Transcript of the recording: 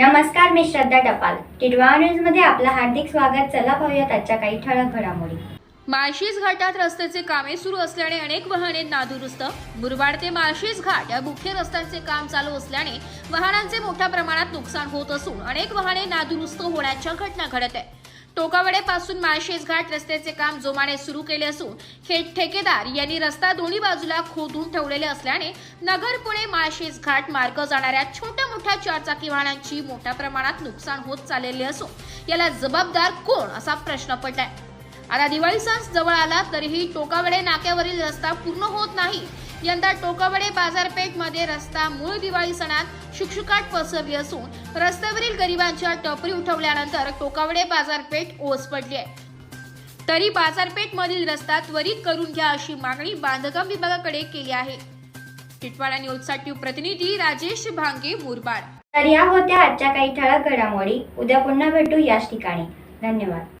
नमस्कार मी श्रद्धा टपाल. टिडवा न्यूजमध्ये आपलं हार्दिक स्वागत. चला पाहूयात आजच्या काही ठळक घडामोडी. माळशीज घाटात रस्त्याचे कामे सुरू असल्याने अनेक वाहने नादुरुस्त. मुरबाड ते माळशीज घाट या मुख्य रस्त्यांचे काम चालू असल्याने वाहनांचे मोठ्या प्रमाणात नुकसान होत असून अनेक वाहने नादुरुस्त होण्याच्या घटना घडत आहे टोकावडेपासून माळशेज घाट रस्त्याचे काम जोमाने सुरू केले असून खे ठेकेदार यांनी रस्ता दोन्ही बाजूला खोदून ठेवलेले असल्याने नगर पुणे माळशेज घाट मार्ग जाणाऱ्या छोट्या मोठ्या चारचाकी वाहनांची मोठ्या प्रमाणात नुकसान होत चाललेले असून याला जबाबदार कोण असा प्रश्न पडलाय. आता दिवाळी सण जवळ आला तरीही टोकावडे नाक्यावरील रस्ता पूर्ण होत नाही. यंदा टोकावडे बाजारपेठमध्ये रस्ता मूळ दिवाळी सणात शुकशुकाट पसरली असून रस्त्यावरील गरिबांच्या टपरी उठवल्यानंतर टोकावडे बाजारपेठ ओस पडली आहे. तरी बाजारपेठ मधील रस्ता त्वरित करून घ्या अशी मागणी बांधकाम विभागाकडे केली आहे. टिटवाडा न्यूजसाठी प्रतिनिधी राजेश भांगे मुरबाड. तर या होत्या आजच्या काही ठळक घडामोडी. उद्या पुन्हा भेटू याच ठिकाणी. धन्यवाद.